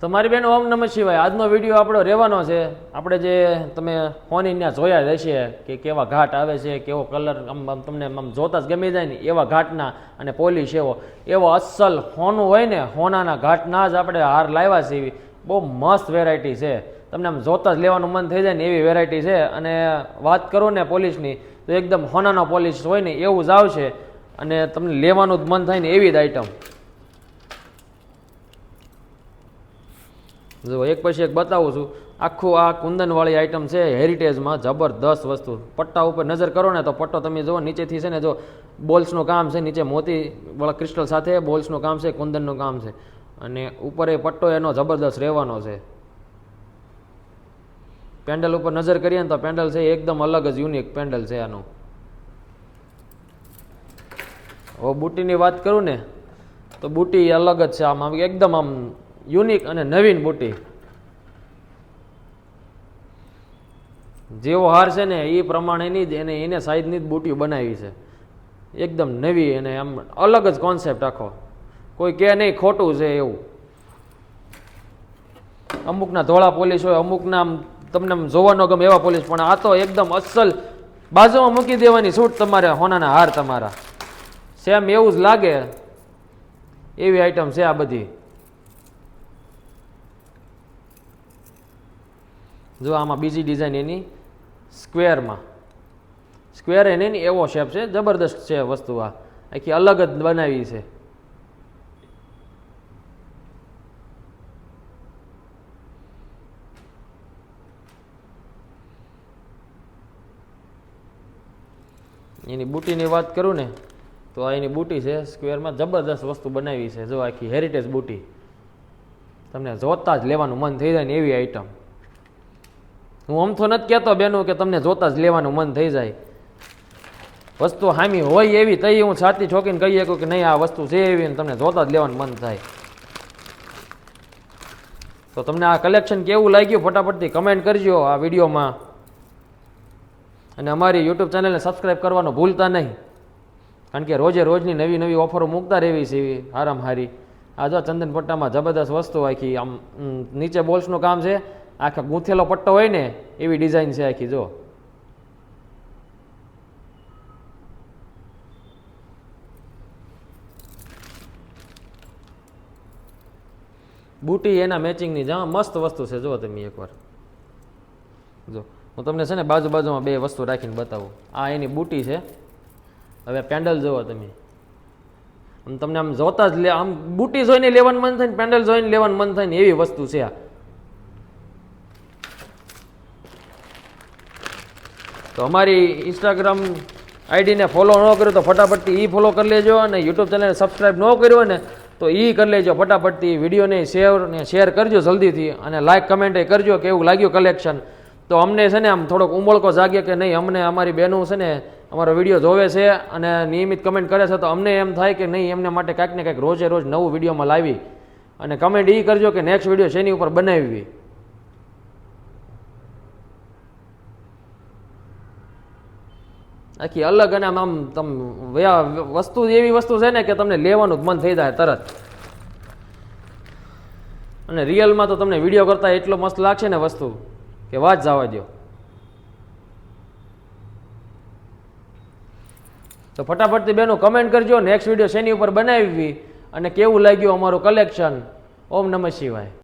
તમારી બેન, ઓમ નમઃ શિવાય. આજનો વીડિયો આપણો રહેવાનો છે. આપણે જે તમે ફોની ત્યાં જોયા જ હશે કે કેવા ઘાટ આવે છે, કેવો કલર આમ આમ તમને આમ જોતા જ ગમી જાય ને, એવા ઘાટના અને પોલિશ એવો. એવો અસલ હોનું હોય ને, હોનાના ઘાટના જ આપણે હાર લાવ્યા છે એવી. બહુ મસ્ત વેરાયટી છે. તમને આમ જોતા જ લેવાનું મન થઈ જાય ને એવી વેરાયટી છે. અને વાત કરું ને પોલિશની તો એકદમ હોનાનો પોલિશ હોય ને, એવું જ આવશે. અને તમને લેવાનું જ મન થાય ને એવી જ આઈટમ જો એક પછી એક બતાવું છું, આખું આ કુંદનવાળી આઈટમ છે હેરિટેજમાં જબરદસ્ત વસ્તુ. પટ્ટા ઉપર નજર કરો ને તો પટ્ટો તમે જુઓ, નીચેથી છે ને જો બોલ્સનું કામ છે, નીચે મોતીવાળા ક્રિસ્ટલ સાથે બોલ્સનું કામ છે, કુંદનનું કામ છે. અને ઉપર એ પટ્ટો એનો જબરદસ્ત રહેવાનો છે. પેન્ડલ ઉપર નજર કરીએ ને તો પેન્ડલ છે, એકદમ અલગ જ યુનિક પેન્ડલ છે આનું. હવે બુટીની વાત કરું ને, તો બુટી અલગ જ છે આમ. એકદમ આમ યુનિક અને નવીન બુટી. જેવો હાર છે ને, એ પ્રમાણેની જ એને એને સાઈઝની જ બુટી બનાવી છે. એકદમ નવી અને આમ અલગ જ કોન્સેપ્ટ આખો. કોઈ કે નહીં, ખોટું છે એવું. અમુકના ધોળા પોલીસ હોય, અમુકના આમ તમને આમ જોવાનો ગમે એવા પોલીસ પણ આ તો એકદમ અસલ બાજુમાં મૂકી દેવાની છૂટ તમારે, હોનાના હાર તમારા. સેમ એવું જ લાગે. એવી આઈટમ છે આ બધી. જો આમાં બીજી ડિઝાઇન એની સ્ક્વેરમાં સ્ક્વેર એને એવો શેપ છે, જબરદસ્ત છે વસ્તુ આ. આખી અલગ જ બનાવી છે. એની બુટીની વાત કરું ને, તો આ એની બુટી છે સ્ક્વેરમાં જબરદસ્ત વસ્તુ બનાવી છે. જો આખી હેરિટેજ બુટી. તમને જોતા જ લેવાનું મન થઈ જાય ને એવી આઈટમ હું આમ તો નથી કહેતો બેનો કે તમને જોતા જ લેવાનું મન થઈ જાય. વસ્તુ હામી હોય એવી, તઈ હું છાતી ઠોકીને કહી શકું કે નહીં, આ વસ્તુ છે એવી તમને જોતા જ લેવાનું મન થાય. તો તમને આ કલેક્શન કેવું લાગ્યું ફટાફટથી કમેન્ટ કરજો આ વિડીયોમાં. અને અમારી યુટ્યુબ ચેનલને સબસ્ક્રાઈબ કરવાનું ભૂલતા નહીં. કારણ કે રોજે રોજની નવી નવી ઓફરો મૂકતા રહેવી છે એવી, હારામ હારી. આ જો ચંદન પટ્ટામાં જબરદસ્ત વસ્તુ આખી, આમ નીચે બોલ્સનું કામ છે. આખા ગૂંથેલો પટ્ટો હોય ને, એવી ડિઝાઇન છે આખી જો બુટી એના મેચિંગની જા મસ્ત વસ્તુ છે જો તમે એકવાર. જો હું તમને છે ને બાજુ બાજુમાં બે વસ્તુ રાખીને બતાવું. આ એની બુટી છે. હવે પેન્ડલ જુઓ તમે. આમ તમને આમ જોતા જ લે, આમ બુટી જોઈને લેવાનું મન થાય ને, પેન્ડલ જોઈને લેવાનું મન થાય ને, એવી વસ્તુ છે આ. તો અમારી ઇન્સ્ટાગ્રામ આઈડીને ફોલો ન કર્યો તો ફટાફટથી એ ફોલો કરી લેજો અને યુટ્યુબ ચેનલને સબસ્ક્રાઈબ ન કર્યો ને તો એ કરી લેજો. ફટાફટથી વિડીયોને શેર ને શેર કરજો જલ્દીથી અને લાઇક કમેન્ટ કરજો કે એવું લાગ્યું કલેક્શન તો અમને છે ને આમ થોડોક ઉમળકો જાગે કે નહીં, અમને અમારી બહેનો છે ને અમારો વીડિયો જોવે છે અને નિયમિત કમેન્ટ કરે છે તો અમને એમ થાય કે નહીં, એમને માટે કાંઈક ને કાંઈક રોજે રોજ નવું વિડીયોમાં લાવી. અને કમેન્ટ એ કરજો કે નેક્સ્ટ વીડિયો શેની ઉપર બનાવવી. આખી અલગ અને આમ આમ તમ વસ્તુ એવી વસ્તુ છે ને કે તમને લેવાનું જ મન થઈ જાય તરત. અને રિયલમાં તો તમને વીડિયો કરતાં એટલો મસ્ત લાગશે ને વસ્તુ કે વાત જવા દો તો ફટાફટથી બેનો કમેન્ટ કરજો નેક્સ્ટ વીડિયો શેની ઉપર બનાવી અને કેવું લાગ્યું અમારું કલેક્શન ઓમ નમઃ શિવાય.